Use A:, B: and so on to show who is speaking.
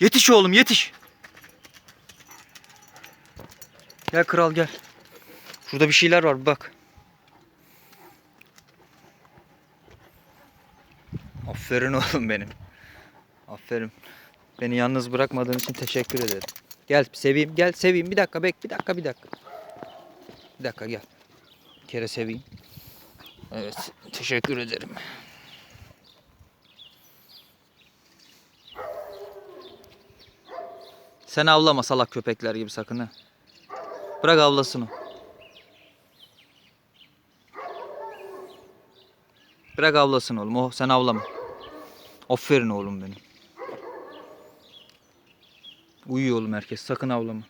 A: Yetiş oğlum yetiş. Gel kral gel. Şurada bir şeyler var bak. Aferin oğlum benim. Aferin. Beni yalnız bırakmadığın için teşekkür ederim. Gel seveyim gel seveyim bir dakika bek bir dakika bir dakika. Bir dakika gel. Bir kere seveyim. Evet teşekkür ederim. Sen avlama salak köpekler gibi sakın ha. Bırak avlasın o. Bırak avlasın oğlum. O sen avlama. Aferin oğlum benim. Uyuyor oğlum herkes. Sakın avlama.